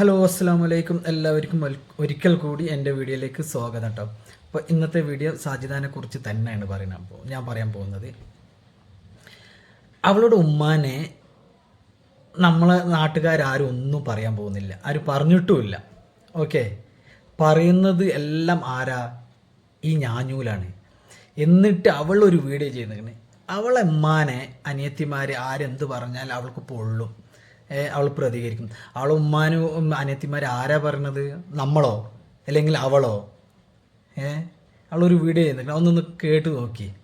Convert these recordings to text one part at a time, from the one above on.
Hello അസ്സാം വലൈക്കും എല്ലാവർക്കും ഒരിക്കൽ കൂടി എന്റെ വീഡിയോയിലേക്ക് സ്വാഗതം കേട്ടോ അപ്പോൾ ഇന്നത്തെ വീഡിയോ സാജിദാനെക്കുറിച്ച് തന്നെയാണ് പറയുന്നത് അപ്പോൾ ഞാൻ പറയാൻ പോകുന്നത്. അവളുടെ ഉമ്മാനെ നമ്മളെ നാട്ടുകാരും ഒന്നും പറയാൻ പോകുന്നില്ല. ആരും പറഞ്ഞിട്ടുമില്ല. ഓക്കെ? പറയുന്നത് എല്ലാം ആരാ? ഈ ഞാഞ്ഞൂലാണ്. എന്നിട്ട് അവളൊരു വീഡിയോ ചെയ്യുന്നതാണ് അവളെ ഉമ്മാനെ അനിയത്തിമാർ ആരെന്ത് പറഞ്ഞാൽ അവൾക്ക് പൊള്ളും. അവൾ പ്രതികരിക്കും. അവൾ ഉമ്മാനും അനിയത്തിമാർ ആരാ പറഞ്ഞത് നമ്മളോ? അല്ലെങ്കിൽ അവളോ? ഏ അവളൊരു വീഡിയോ ചെയ്യുന്നുണ്ട് ഒന്നൊന്ന് കേട്ട് നോക്കി.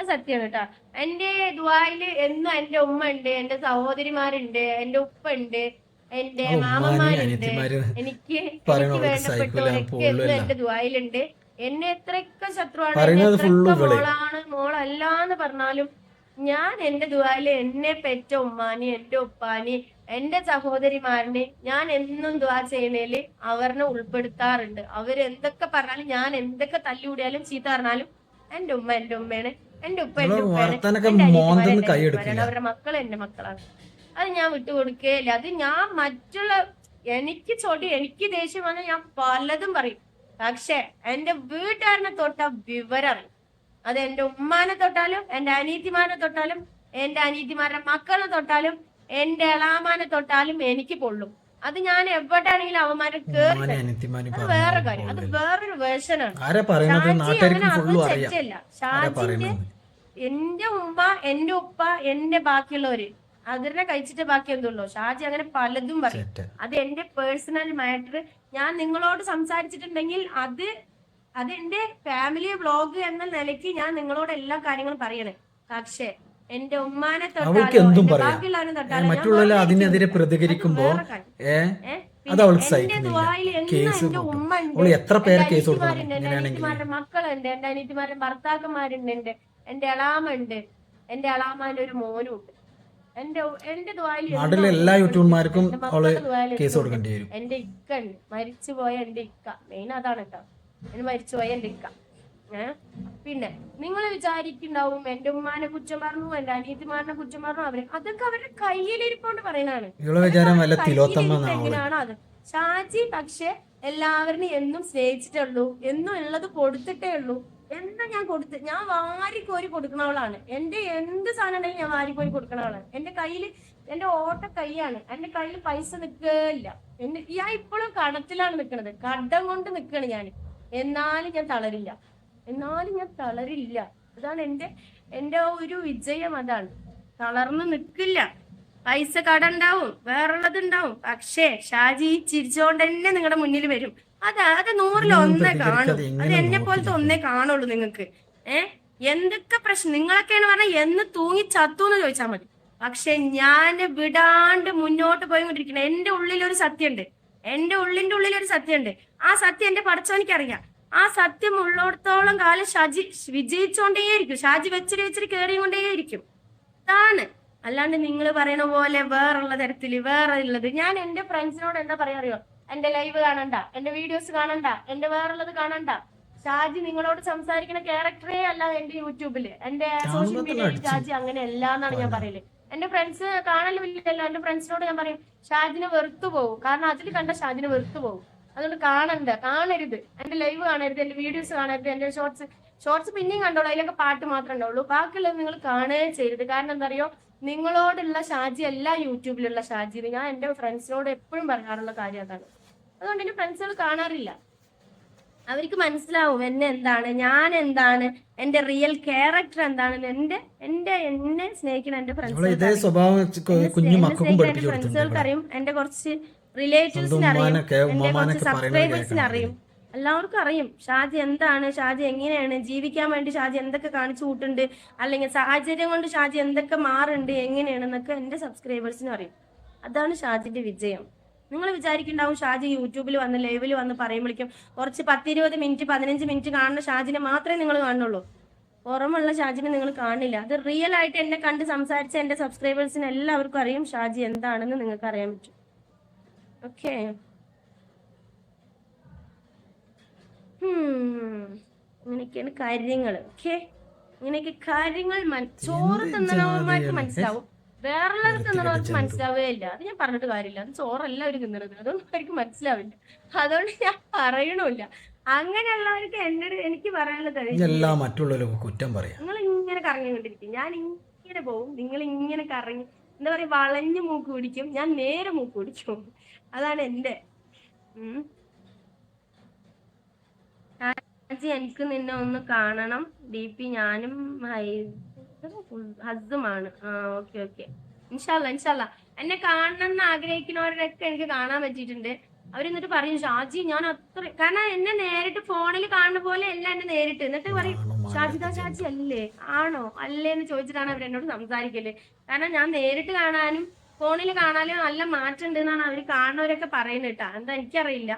സത്യാണ് സത്യം കേട്ടാ. എന്റെ ദ്വായിൽ എന്നും എന്റെ ഉമ്മ ഉണ്ട് എന്റെ സഹോദരിമാരുണ്ട് എന്റെ ഉപ്പ ഉണ്ട്. എന്റെ മാമന്മാരുണ്ട് എനിക്ക് എനിക്ക് വേണ്ടപ്പെട്ടവരൊക്കെ എന്നും. എന്റെ ദ്വായിലുണ്ട് എന്നെ എത്രയൊക്കെ ശത്രുവാണ് എത്രയൊക്കെ മോളാണ് മോളല്ലാന്ന് പറഞ്ഞാലും ഞാൻ എന്റെ ദ്വായിൽ എന്നെ പെറ്റ ഉമ്മാനി എന്റെ ഉപ്പാനി എന്റെ സഹോദരിമാരനെ ഞാൻ എന്നും ദ്വാ ചെയ്യുന്നതിൽ അവരെ ഉൾപ്പെടുത്താറുണ്ട് അവർ എന്തൊക്കെ പറഞ്ഞാലും ഞാൻ എന്തൊക്കെ തല്ലുകൂടിയാലും ചീത്ത പറഞ്ഞാലും എന്റെ ഉമ്മ എന്റെ ഉമ്മയാണ് എന്റെ ഉപ്പ എന്റെ ഉപ്പയാണ് എന്റെ. അനിയത്തിമാരാണ്. അവരുടെ മക്കൾ എന്റെ മക്കളാണ് അത് ഞാൻ വിട്ടുകൊടുക്കുകയില്ല അത് ഞാൻ മറ്റുള്ള എനിക്ക് ചൊടി എനിക്ക് ദേഷ്യം വന്നാൽ ഞാൻ പലതും പറയും. പക്ഷെ എന്റെ വീട്ടുകാരനെ തൊട്ട വിവരം അത് എന്റെ ഉമ്മാനെ തൊട്ടാലും എന്റെ അനീതിമാനെ തൊട്ടാലും എന്റെ അനീതിമാരുടെ മക്കളെ തൊട്ടാലും എന്റെ ഇളാമാനെ തൊട്ടാലും എനിക്ക് പൊള്ളും. അത് ഞാൻ എവിടെയാണെങ്കിലും അവന്മാരെ കേറി അത് വേറെ കാര്യം. അത്. വേറൊരു വേഷനാണ് ഷാജി അങ്ങനെ തെറ്റല്ല ഷാജിന്റെ എന്റെ ഉമ്മ എന്റെ ഉപ്പ എന്റെ ബാക്കിയുള്ളവര് അതിനെ കഴിച്ചിട്ട് ബാക്കി എന്തുള്ളൂ ഷാജി അങ്ങനെ പലതും പറയും. അത് എന്റെ പേഴ്സണൽ മാറ്റർ ഞാൻ നിങ്ങളോട് സംസാരിച്ചിട്ടുണ്ടെങ്കിൽ അത് അത് എന്റെ ഫാമിലി ബ്ലോഗ് എന്ന നിലയ്ക്ക് ഞാൻ നിങ്ങളോട് എല്ലാ കാര്യങ്ങളും പറയണേ. പക്ഷേ എന്റെ ഉമ്മാനെ തൊട്ടാലും മറ്റുള്ളവർ അതിനെതിരെ. പ്രതികരിക്കുമ്പോ അത് അവൾക്ക് സഹിക്കുന്നില്ല. എത്ര പേരെ കേസ് കൊടുക്കണം മക്കളുണ്ട് എന്റെ അനിയത്തിമാരുടെ ഭർത്താക്കന്മാരുണ്ട് എന്റെ എളാമുണ്ട് ഉണ്ട് എന്റെ എളാമാന്റെ ഒരു മോനും ഉണ്ട് നാട്ടിലെ എല്ലാ യൂട്യൂബർമാർക്കും അവൾ കേസ് കൊടുക്കേണ്ടി വരും. എന്റെ ഇക്ക ഉണ്ട്. മരിച്ചുപോയ എന്റെ ഇക്ക. മെയിൻ അതാണ് കേട്ടോ എന്നെ മരിച്ചുപോയ എന്റെ ഇക്ക. പിന്നെ നിങ്ങൾ വിചാരിക്കുണ്ടാവും എന്റെ ഉമ്മാനെ കുറ്റം പറഞ്ഞു എന്റെ അനിയത്തിമാരനെ കുറ്റം പറഞ്ഞു അവർ അതൊക്കെ അവരുടെ കയ്യിലിരിപ്പോണ്ട് പറയണാണ് എങ്ങനെയാണോ അത്. ഷാജി പക്ഷെ എല്ലാവരും എന്നും സ്നേഹിച്ചിട്ടുള്ളൂ എന്നും ഉള്ളത് കൊടുത്തിട്ടേ ഉള്ളൂ. എന്താ ഞാൻ കൊടുത്ത് ഞാൻ വാരിക്കോരി ആളാണ് എന്റെ എന്ത് സാധനം ഉണ്ടെങ്കിലും ഞാൻ വാരിക്കോരി ആളാണ് എന്റെ കയ്യിൽ എന്റെ ഓട്ട കൈയാണ്. എന്റെ കയ്യിൽ പൈസ നിൽക്കില്ല എന്റെ ഞാൻ ഇപ്പോഴും കടത്തിലാണ് നിൽക്കുന്നത്. കടം കൊണ്ട് നിൽക്കുകയാണ് ഞാൻ. എന്നാലും ഞാൻ തളരില്ല. എന്നാലും ഞാൻ തളരില്ല. അതാണ് എന്റെ എന്റെ ഒരു വിജയം അതാണ്. തളർന്നു നിൽക്കില്ല. പൈസ കട ഉണ്ടാവും. വേറുള്ളത് ഉണ്ടാവും. പക്ഷേ ഷാജി ചിരിച്ചോണ്ട് തന്നെ നിങ്ങളുടെ മുന്നിൽ വരും. അത് അതെ നൂറിൽ ഒന്നേ കാണൂ. അത് എന്നെ പോലത്തെ ഒന്നേ കാണുള്ളൂ നിങ്ങൾക്ക്. ഏ? എന്തൊക്കെ പ്രശ്നം? നിങ്ങളൊക്കെയാണ് പറഞ്ഞാൽ എന്ന് തൂങ്ങി ചത്തു എന്ന് ചോദിച്ചാൽ മതി. പക്ഷെ ഞാൻ വിടാണ്ട് മുന്നോട്ട് പോയിക്കൊണ്ടിരിക്കണം. എന്റെ ഉള്ളിൽ ഒരു സത്യമുണ്ട് എന്റെ ഉള്ളിന്റെ ഉള്ളിൽ ഒരു സത്യമുണ്ട് ആ സത്യം എന്റെ പഠിച്ചവനിക്കറിയാം ആ സത്യം ഉള്ളിടത്തോളം കാലം ഷാജി വിജയിച്ചോണ്ടേയിരിക്കും. ഷാജി വെച്ചിട്ട് വെച്ചിട്ട് കയറിക്കൊണ്ടേയിരിക്കും അതാണ് അല്ലാണ്ട് നിങ്ങൾ പറയണ പോലെ വേറുള്ള തരത്തിൽ വേറെ ഉള്ളത്. ഞാൻ എന്റെ ഫ്രണ്ട്സിനോട് എന്താ പറയാ അറിയോ എന്റെ ലൈവ് കാണണ്ട എന്റെ വീഡിയോസ് കാണണ്ട എന്റെ വേറുള്ളത് കാണണ്ട. ഷാജി നിങ്ങളോട് സംസാരിക്കുന്ന ക്യാരക്ടറേ അല്ല എന്റെ യൂട്യൂബിൽ. എന്റെ സോഷ്യൽ മീഡിയയിൽ ഷാജി അങ്ങനെ അല്ല എന്നാണ് ഞാൻ പറയൽ. എന്റെ ഫ്രണ്ട്സ് കാണലുമില്ലല്ലോ എന്റെ ഫ്രണ്ട്സിനോട് ഞാൻ പറയും ഷാജിനെ വെറുത്തു പോകും കാരണം അതിൽ കണ്ട ഷാജിനെ വെറുത്തു പോകും അതുകൊണ്ട് കാണണ്ട കാണരുത്. എന്റെ ലൈവ് കാണരുത് എന്റെ വീഡിയോസ് കാണരുത് എന്റെ ഷോർട്സ് ഷോർട്സ് പിന്നെയും കണ്ടോളൂ അതിലൊക്കെ പാട്ട് മാത്രമേ ഉണ്ടാവുള്ളൂ ബാക്കിയുള്ളത് നിങ്ങൾ കാണുകയും ചെയ്യരുത്. കാരണം എന്താ അറിയോ നിങ്ങളോടുള്ള ഷാജി അല്ല യൂട്യൂബിലുള്ള ഷാജി. ഞാൻ എന്റെ ഫ്രണ്ട്സിനോട് എപ്പോഴും പറയാറുള്ള കാര്യം അതാണ്. അതുകൊണ്ട് എന്റെ ഫ്രണ്ട്സുകൾ കാണാറില്ല. അവർക്ക് മനസ്സിലാവും എന്നെ എന്താണ് ഞാൻ എന്താണ് എന്റെ റിയൽ ക്യാരക്ടർ എന്താണെന്ന് എന്റെ എന്റെ എന്നെ സ്നേഹിക്കുന്ന എന്റെ ഫ്രണ്ട്സുകൾക്ക് കൊടുത്തിട്ടുണ്ട് അറിയും എന്റെ കുറച്ച് റിലേറ്റീവ്സിന് അറിയും ഉമ്മാനൊക്കെ എന്റെ കുറച്ച് സബ്സ്ക്രൈബേഴ്സിന് അറിയും. എല്ലാവർക്കും അറിയും ഷാജി എന്താണ് ഷാജി എങ്ങനെയാണ് ജീവിക്കാൻ വേണ്ടി ഷാജി എന്തൊക്കെ കാണിച്ചു കൂട്ടുണ്ട് അല്ലെങ്കിൽ സാഹചര്യം കൊണ്ട് ഷാജി എന്തൊക്കെ മാറുണ്ട് എങ്ങനെയാണെന്നൊക്കെ എന്റെ സബ്സ്ക്രൈബേഴ്സിനും അറിയും. അതാണ് ഷാജിന്റെ വിജയം. നിങ്ങൾ വിചാരിക്കുന്നുണ്ടാവും ഷാജി യൂട്യൂബിൽ വന്ന് ലൈവിൽ വന്ന് പറയുമ്പോഴേക്കും കുറച്ച് പത്തിരുപത് മിനിറ്റ് പതിനഞ്ച് മിനിറ്റ് കാണുന്ന ഷാജിനെ മാത്രമേ നിങ്ങൾ കാണുള്ളൂ പുറമുള്ള ഷാജിനെ നിങ്ങൾ കാണില്ല. അത് റിയൽ ആയിട്ട് എന്നെ കണ്ട് സംസാരിച്ച എന്റെ സബ്സ്ക്രൈബേഴ്സിന് എല്ലാവർക്കും അറിയും ഷാജി എന്താണെന്ന് നിങ്ങൾക്ക് അറിയാൻ പറ്റും. ഓക്കെ അങ്ങനെയൊക്കെയാണ് കാര്യങ്ങൾ. ഓക്കെ ഇങ്ങനെയൊക്കെ കാര്യങ്ങൾ ചോറ് തിന്നണവന്മാർക്ക് മനസ്സിലാവും. വേറെ തിന്നണവർക്ക് മനസ്സിലാവുകയില്ല അത് ഞാൻ പറഞ്ഞിട്ട് കാര്യമില്ല. അത് ചോറല്ല അവർ തിന്നണത്. അതൊന്നും അവർക്ക് മനസ്സിലാവില്ല. അതുകൊണ്ട് ഞാൻ പറയണില്ല അങ്ങനെയുള്ളവർക്ക് എന്നോട് എനിക്ക് പറയാനുള്ളത് എല്ലാം മറ്റുള്ളവരൊക്കെ കുറ്റം പറയാം. നിങ്ങൾ ഇങ്ങനെ കറങ്ങിക്കൊണ്ടിരിക്കും. ഞാൻ ഇങ്ങനെ പോവും. നിങ്ങൾ ഇങ്ങനെ കറങ്ങി എന്താ പറയാ വളഞ്ഞു മൂക്ക് പിടിക്കും. ഞാൻ നേരെ മൂക്ക് പിടിക്കും. അതാണ് എന്റെ ഉം. എനിക്ക് നിന്നെ ഒന്ന് കാണണം. ഡി പി ഞാനും ഹസ്സുമാണ് ആ ഓക്കെ ഓക്കെ. ഇൻഷാല്ല ഇൻഷാല്ല എന്നെ കാണണം എന്ന് ആഗ്രഹിക്കുന്നവരൊക്കെ എനിക്ക് കാണാൻ പറ്റിയിട്ടുണ്ട്. അവരെന്നിട്ട് പറയും ഷാജി ഞാൻ അത്ര കാരണം എന്നെ നേരിട്ട് ഫോണിൽ കാണുന്ന പോലെ അല്ല എന്നെ നേരിട്ട്. എന്നിട്ട് പറയും ഷാജിത ഷാജിദ ഷാജി അല്ലേ? ആണോ? അല്ലേ എന്ന് ചോദിച്ചിട്ടാണ് അവരെന്നോട് സംസാരിക്കൽ. കാരണം ഞാൻ നേരിട്ട് കാണാനും ഫോണിൽ കാണാനും നല്ല മാറ്റം ഉണ്ട് എന്നാണ് അവർ കാണുന്നവരൊക്കെ പറയുന്നത് കേട്ടാ. എന്താ എനിക്കറിയില്ല.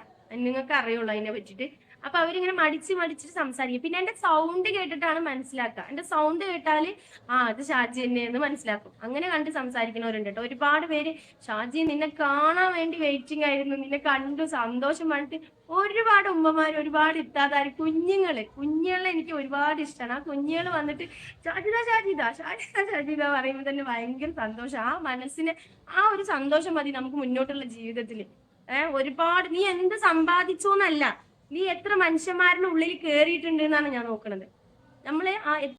നിങ്ങൾക്ക് അറിയുള്ളൂ അതിനെ പറ്റിട്ട് അപ്പൊ അവരിങ്ങനെ മടിച്ച് മടിച്ചിട്ട് സംസാരിക്കും. പിന്നെ എന്റെ സൗണ്ട് കേട്ടിട്ടാണ് മനസ്സിലാക്കുക. എന്റെ സൗണ്ട് കേട്ടാൽ ആ അത് ഷാജി തന്നെയെന്ന് മനസ്സിലാക്കും. അങ്ങനെ കണ്ട് സംസാരിക്കുന്നവരുണ്ട് കേട്ടോ. ഒരുപാട് പേര് ഷാജി നിന്നെ കാണാൻ വേണ്ടി വെയിറ്റിംഗ് ആയിരുന്നു. നിന്നെ കണ്ടു സന്തോഷം പറഞ്ഞിട്ട് ഒരുപാട് ഉമ്മമാർ ഒരുപാട് ഇത്താതാര് കുഞ്ഞുങ്ങൾ. കുഞ്ഞുങ്ങളെ എനിക്ക് ഒരുപാട് ഇഷ്ടമാണ് ആ കുഞ്ഞുങ്ങൾ വന്നിട്ട് ഷാജിത ഷാജിത ഷാജിത ഷാജിത പറയുമ്പോൾ തന്നെ ഭയങ്കര സന്തോഷം. ആ മനസ്സിന് ആ ഒരു സന്തോഷം മതി നമുക്ക് മുന്നോട്ടുള്ള ജീവിതത്തിൽ ഏഹ് ഒരുപാട് നീ എന്ത് സമ്പാദിച്ചു എന്നല്ല നീ എത്ര മനുഷ്യന്മാരുടെ ഉള്ളിൽ കേറിയിട്ടുണ്ട് എന്നാണ് ഞാൻ നോക്കുന്നത് നമ്മൾ ആ